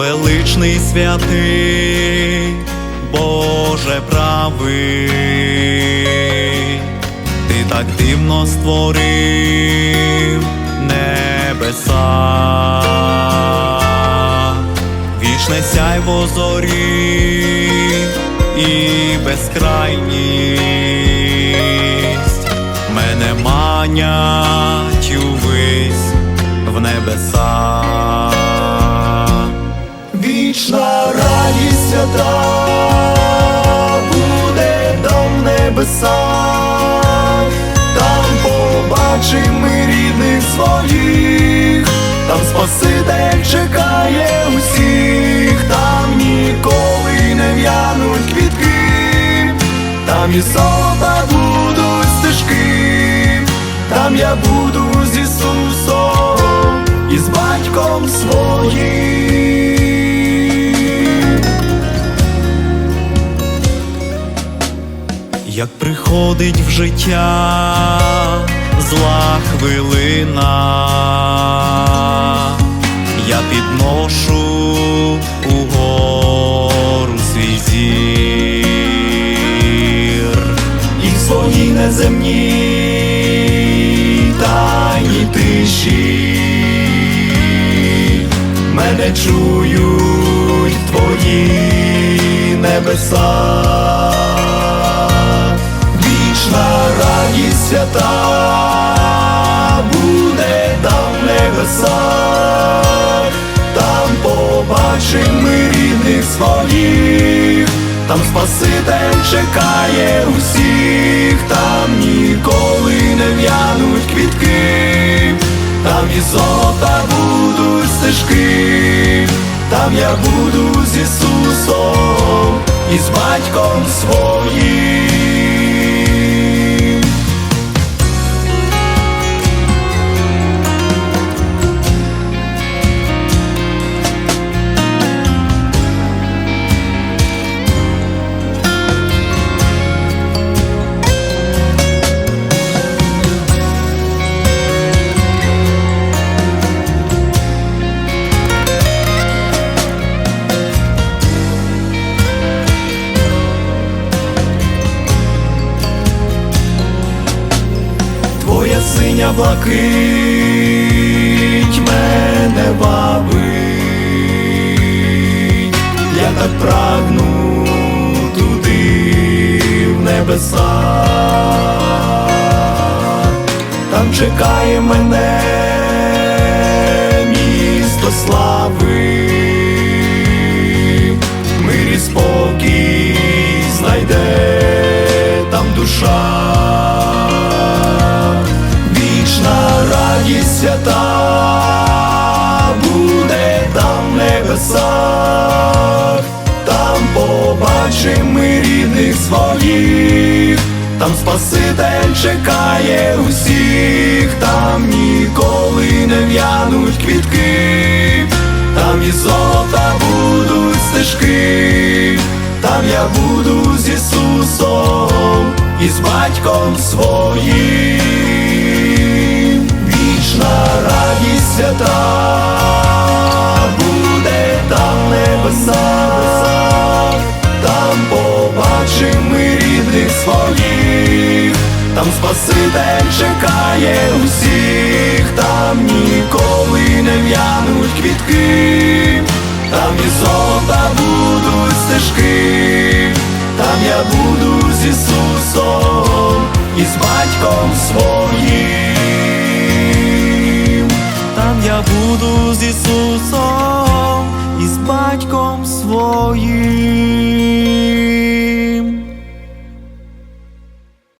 Величний святий, Боже правий, ти так дивно створив небеса, вічне сяйво зорі і безкрайність. Мене манять увесь в небеса. Свята буде там в небесах, там побачимо рідних своїх, там Спаситель чекає усіх, там ніколи не в'януть квітки, там і золота будуть стежки, там я буду з Ісусом і з батьком своїм. Як приходить в життя зла хвилина, я підношу угору свій зір. і в своїй неземній тайній тиші мене чують твої небеса, побачимо ми рідних своїх, там Спаситель чекає усіх, там ніколи не в'януть квітки, там і золота будуть стежки, там я буду з Ісусом і з батьком своїм. Синя блакить мене вабить, я так прагну туди в небеса, там чекає мене місто слави, мир і спокій знайде там душа свята буде там в небесах, там побачимо ми рідних своїх, там Спаситель чекає усіх, там ніколи не в'януть квітки, там і золота будуть стежки, там я буду з Ісусом і з батьком своїм. Чекає усіх, там ніколи не в'януть квітки, там і золота будуть стежки, там я буду з Ісусом і з